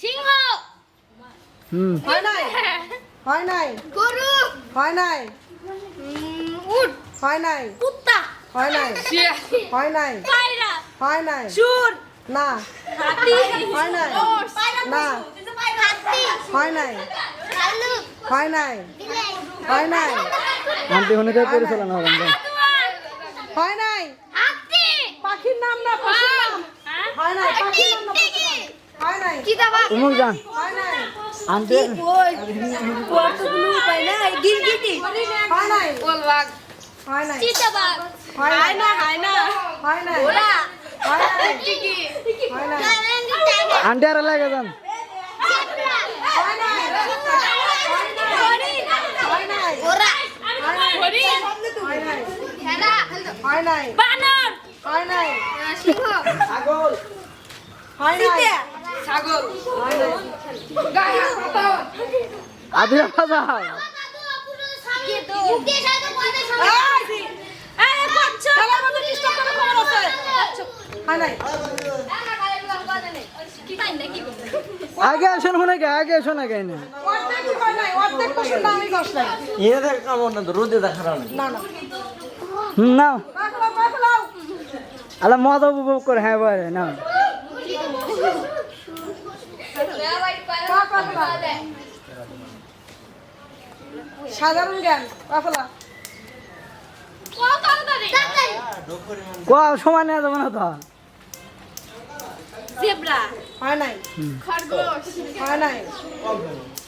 সিংহ হুম হয় নাই হয় নাই গরু হয় নাই উম, উট হয় নাই কুত্তা হয় নাই হয় নাই পায়রা হয় নাই সুর না হাতি হয় নাই না হাতি হয় নাই ভালুক হয় নাই হয় নাই আন্টি হনিতে পরিচালনা হলাম যা। হয় নাই হাতি পাখির নাম না পাখির নাম হয় নাই পাখির নাম না টিকটিকি হয় নাই চিতাবাঘ উমুক যান হয় নাই আন্টি হয় নাই হয় নাই চিতাবাঘ হয় নাই না হায় না হয় নাই ওরা হয় নাই টিকি হয় নাই আন্টি আর লাগে যান হয় নাই হয় নাই ওরা হয় নাই খেলা হয় নাই বানর হয় নাই সিংহ হয় নাই ছাগল নাই বাজা আগে আসুন মনে কে? আগে আসুন আগে না কেমন না রোদে দেখার না না। আল্লাহ মজা উপভোগ করে হ্যাঁ বলে নাও সাধারণ জ্ঞান পাখলা ক সময় নেওয়া যাবে না তো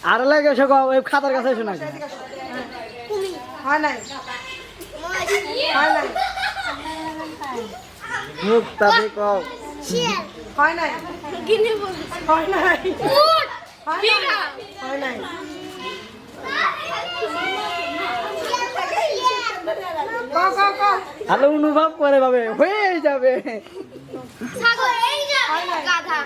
আর লাগে ওই খাতার কাছে এসে না হয় নাই হয় নাই কও হয় নাই? গিনি হয় নাই। হয় নাই। হয় ক অনুভব করে ভাবে হয়ে যাবে। হয় হয় কথা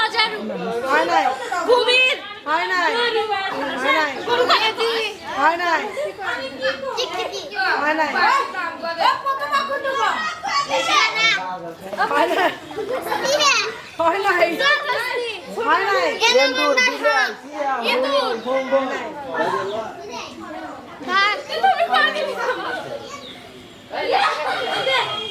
হচ্ছে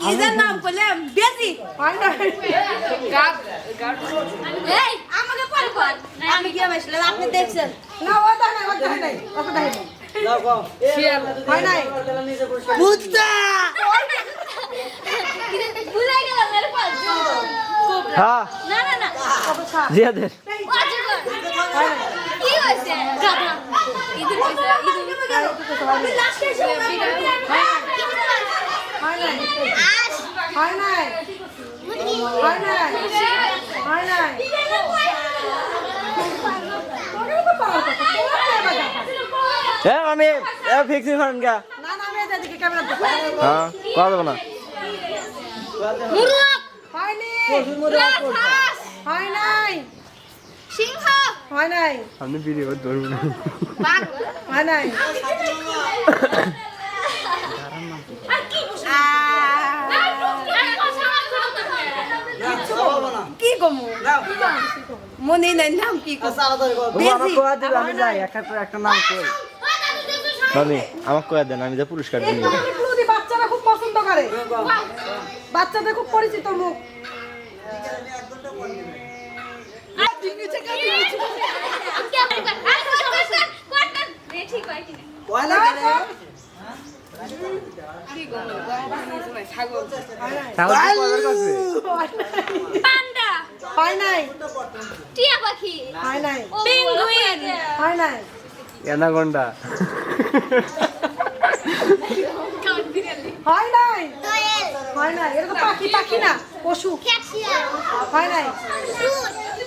কিসের নাম করলাম বেশি এই আমাকে পরে কর আমি কি বসলাম আপনি দেখছেন না ও দেখ নাই ও দেখ নাই ও দেখ নাই যাও কও হয় নাই বুঝতা ভুলে গেলাম এর পর হ্যাঁ না না না কত সাপ জিয়াদের হয় কি হয়েছে গাধা ইঁদুর হয়েছে ইঁদুর আমি লাস্টে হয় নাই আস হয় নাই হয় নাই হয় নাই তোরে তো পাওয়া কথা তোরা কে বাজা হ্যাঁ আমি ফিক্সিং করেন গা। না না আমি এদিকে ক্যামেরা দেখো হ্যাঁ করা যাবে না। মুরগ হয়নি। হয় নাই সিংহ হয় নাই আপনি ভিডিও ধরুন না। হয় নাই কি কমু? মনে নাই নাম কি দিবে আমি যাই একটা একটা নাম কই। মামি আমাকে কয়ে দেন আমি যা পুরস্কার এই দিই। বাচ্চারা খুব পছন্দ করে। বাচ্চাদের খুব পরিচিত মুখ। ঠিক হয় নাই হয় টিয়া পাখি হয় নাই পেঙ্গুইন হয় নাই অ্যানাকোন্ডা হয় নাই হয় নাই এরকম পাখি পাখি না পশু হয় নাই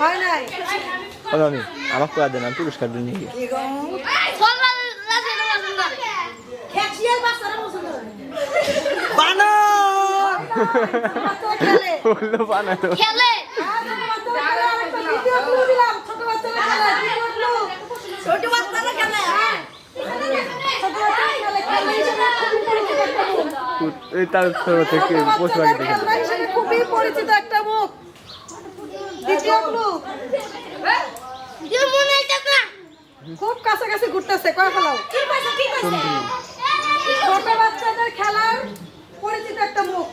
হয় নাই ও মামি আমাকে কয়ে দেন আমি পুরস্কার নিয়ে গিয়ে খেলে দিলাম ছোট খুবই পরিচিত একটা মুখ থেকে পশু পাখি দেখে খুবই পরিচিত একটা মুখ খুব কাছাকাছি ঘুরতেছে কয় ফেলাও ছোট বাচ্চাদের খেলার পরিচিত একটা মুখ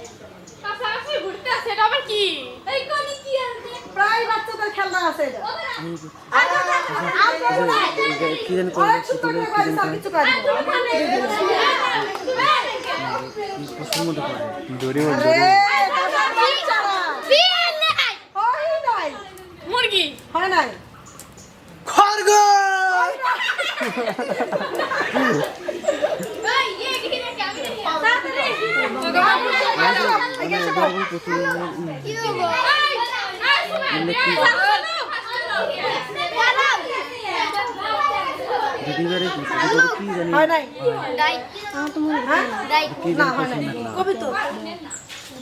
প্রায় বাচ্চাদের খেলনা আছে এটা কি জানি অনেক সুন্দর করে করে দিছে, কিছু করে পশুর মধ্যে পড়ে দড়ি আরে, দাদা, বাচ্চারা। হয় নাই, মুরগি হয় নাই। খরগোশ এগিয়ে এসে বল। দিদি বাড়ি কি দিদি বাড়ি কি জানি? হয় নাই? হ্যাঁ? কি না হয় নাই। কবি তো?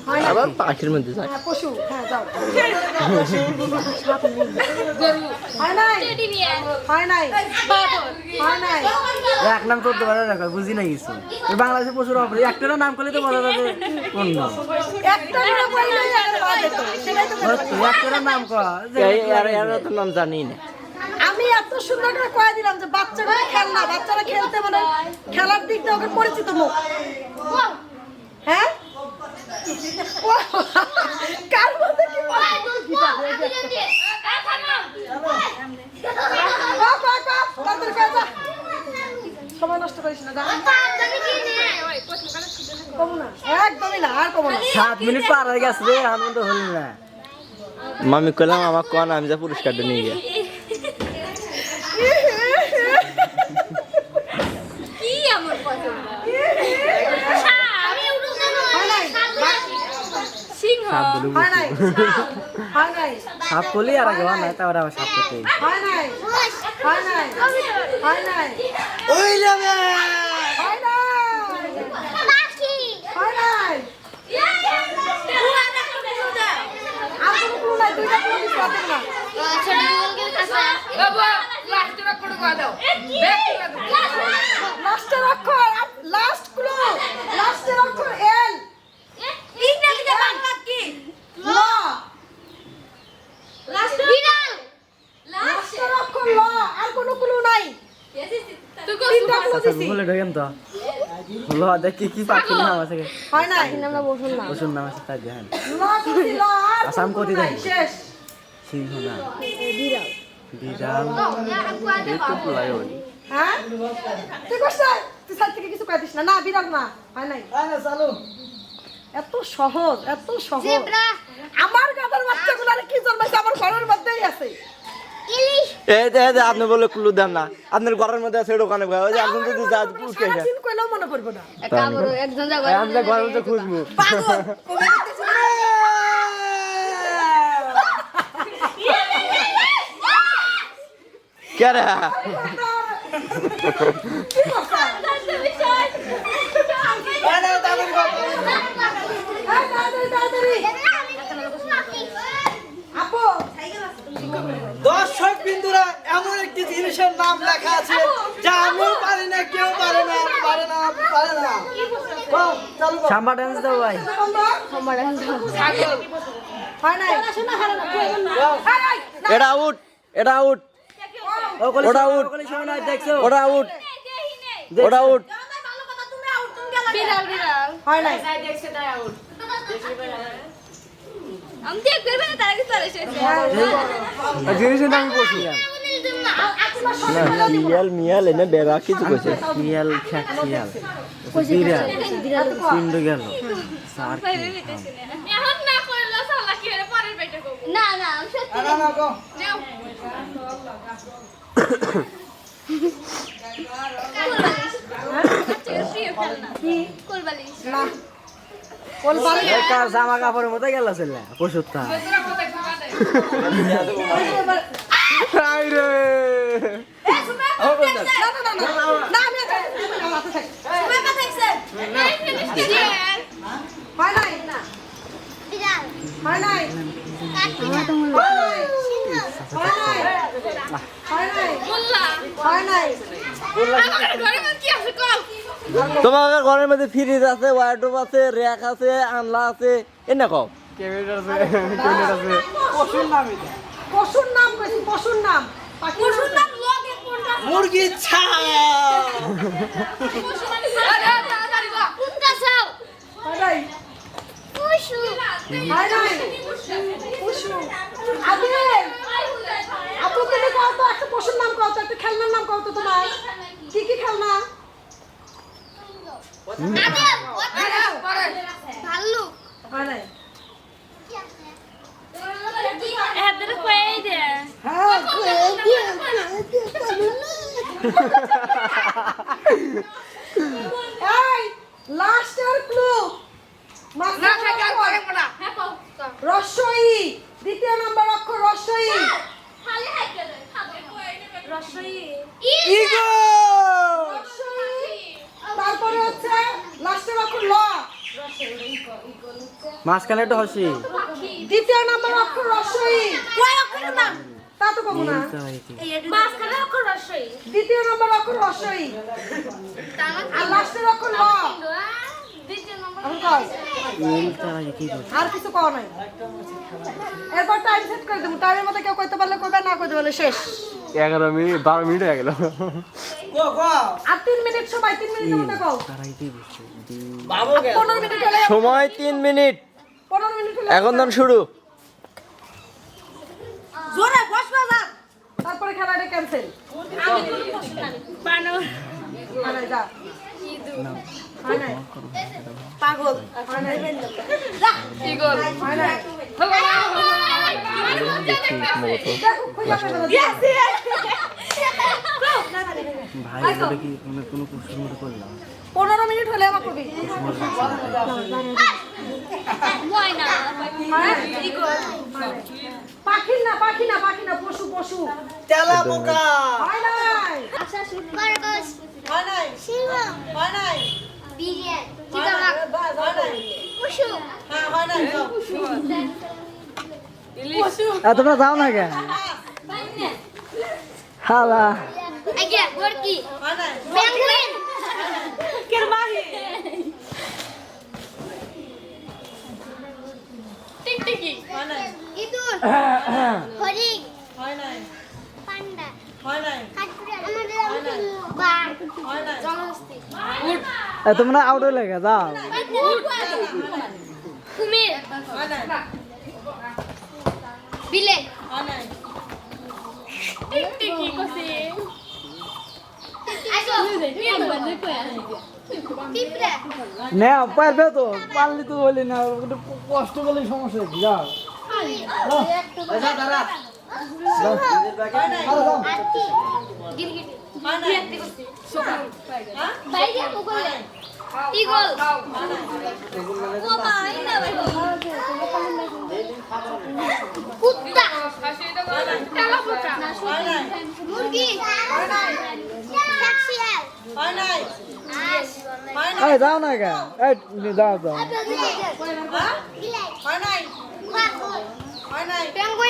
হয় নাই। আবার পাখির মধ্যে যায় হ্যাঁ, পশু। হ্যাঁ যাও। হয় নাই। হয় নাই। হয় নাই। এক নাম করতে পারে রাখা বুঝি না কিছু? এই বাংলাদেশের পশুর অপরাধ একটারও নাম করলে তো বলা যাবে কোন নাম তো একটারও নাম কর। যে এর তো নাম জানি না। আমি এত সুন্দর করে কয়ে দিলাম যে বাচ্চারা খেলনা বাচ্চারা খেলতে মানে খেলার দিক দিয়ে ওকে পরিচিত মুখ। হ্যাঁ? কার মধ্যে কি। সময় নষ্ট করিস না একদমই না আর কমু না। সাত মিনিট পার হয়ে গেছে রে আনন্দ হল না। মামি কইলাম আমার কোন আমি যা পুরস্কারটা নিয়ে গিয়ে কি আমার পছন্দ হয় নাই সিংহ সাপ বলে হয় নাই হয় নাই সাপ করলেই আর আগে হয় না তারপরে আবার সাপ করতে হয় নাই হয় নাই হয় নাই হয় নাই হয় নাই নাই লাস্টের অক্ষর লাস্ট ক্লু লাস্টের অক্ষর এল বাংলা ল। অক্ষর ল। আর কোনো ক্লু নাই। তিনটা ক্লু আচ্ছা দিছি। গুগলে ঢোকেন তো। হলো দেখি কি পাখির নাম আছে। হয় নাই। পশুর নাম। আছে তাই দেখেন। ল দিছি ল। আর আসাম কোনো কতি clue নাই, দেন? শেষ। সিংহ না। বিড়াল। বিড়াল। হ্যাঁ তুই কষ্ট তুই সাইড কিছু কইতিস না। না বিড়াল না। হয় নাই। চালু এত সহজ এত সহজ। আমার গাদার বাচ্চাগুলো কি জন্মাইছে? আমার ঘরের মধ্যেই আছে। এই যে আপনি বলে ক্লু দেন না। আপনার ঘরের মধ্যে আছে ওখানে ওই যে একজন যদি যা পুরস্কার খায়। সারাদিন মনে পড়ব না। এই আমি ঘরের মধ্যে খুঁজবো পাগল কবে দেখতেছি না? কে রে কি করছে? এই তাড়াতাড়ি, তাড়াতাড়ি। আপু দর্শক বিন্দুরা এমন একটি জিনিসের নাম লেখা আছে যা আমিও পারি না কেউ পারে না পারে না পারে না। সাম্বা ডান্স দাও ভাই। হয় নাই? শোনা হারা না তুই এখন না। এই, এই, না। এটা আউট এটা আউট ওটা। দেখছ? ওটা আউট ওটা আউট বিড়াল বিড়াল। হয় না তার আগে চলে এসেছে জিনিসের নাম না মিয়াল মিয়াল এনে বেড়া কিছু কইছে শিয়াল খ্যাক বিড়াল গেল এখন না করলে সালা কি হলে পরের পেটে না না সত্যি না না গো নাও কোলবালিশ না কোল বাড়ি কার জামা কাপড়ের মতো গেল ছেলে পশুরটা হয় নাই তোমার ঘরের মধ্যে ফ্রিজ আছে ওয়ার্ডরোব আছে র্যাক আছে আনলা আছে এ না কও পশুর নাম এটা। পশুর নাম কইছি পশুর নাম। পাখির নাম মুরগি ছা পশু। আপু তুমি একটা পশুর নাম কও একটা খেলনার নাম কও তো তোমার। কি কি খেলনা? এদের কয়ে দে হ্যাঁ ক্লু রস্বই দ্বিতীয় নম্বর অক্ষর রস্বই ইগো রস্বই তারপরে হচ্ছে লাস্টের অক্ষর ল মাঝখানে একটু হসি। দ্বিতীয় নম্বর অক্ষর রস্বই কয় অক্ষরের নাম তা তো কমু না। দ্বিতীয় নম্বর অক্ষর রস্বই আর লাস্টের অক্ষর ল। আর কিছু কও নাই। এরপর টাইম সেট করে দেবো। টাইমের মধ্যে কেউ কইতে পারলে কইবে না কইতে পারলে শেষ। এগারো মিনিট বারো মিনিট হয়ে গেল। গো গো আর তিন মিনিট সময় তিন মিনিট। পনেরো মিনিট এখন ধর শুরু। জোরে বস বাজার। তারপরে খেলাটা ক্যান্সেল হয় নাই যা। হয় নাই পাগল। হয় নাই যা হয় নাই দেখো খুঁজে পাবে না। পনেরো মিনিট হলে আমার কবি পাখি না পাখি না পাখি না পশু পশু। তেলা পোকা। হয় নাই। হয় নাই। হয় নাই। হয় নাই। হ্যাঁ হয় নাই যাও। তোমরা যাও না কেন? হালা। হয় নাই হয় নাই হরিণ হয় নাই পান্ডা হয় নাই আমাদের বাঘ হয় নাই জলহস্তি তোমরা আউট হয়ে লাগে যাও কুমির বিলে টিকটিকি কসি না পারবে তো পারলি তো বলি না একটু কষ্ট করলে সমস্যা কি যাও আচ্ছা দাঁড়া হাতি গিরগিটি হয় নাই বাইরে মুগল ইগল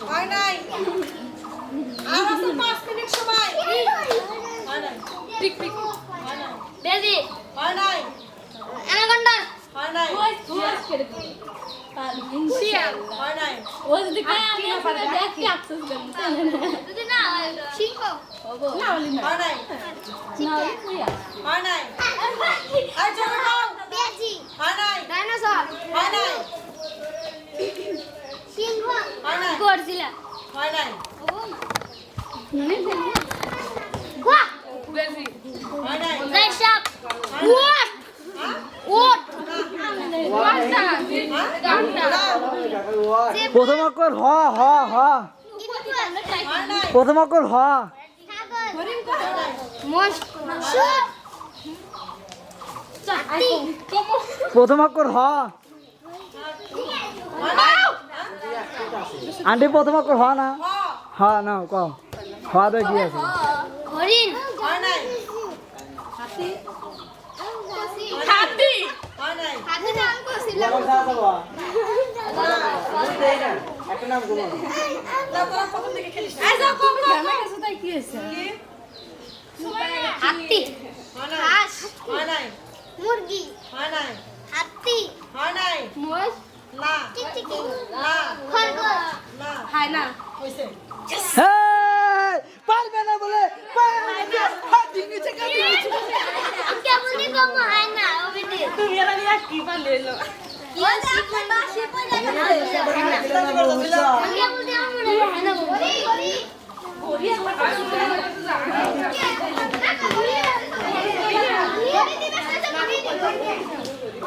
ও ভাই না ভাই কুত্তা তেলাপোকা হয় নাই মুরগি ট্যাক্সিয়াল হয় নাই হাঁস হয় নাই এই যাও না কেন এই যাও যাও হ্যাঁ? হয় নাই হয় নাই পেঙ্গুইন হয় নাই আর আছে পাঁচ মিনিট সময় হয় নাই পিক পিক হয় নাই বেজি হয় নাই অ্যানাকন্ডা হয় নাই শিয়াল হয় নাই যদি না সিংহ হয় নাই হয় নাই এই চলো প্রথম অক্ষর হ হ হ। প্রথম অক্ষর হ। প্রথম অক্ষর হ। আন্টি, প্রথম অক্ষর হ না? হ না ক হ কি আছে। আত্মি।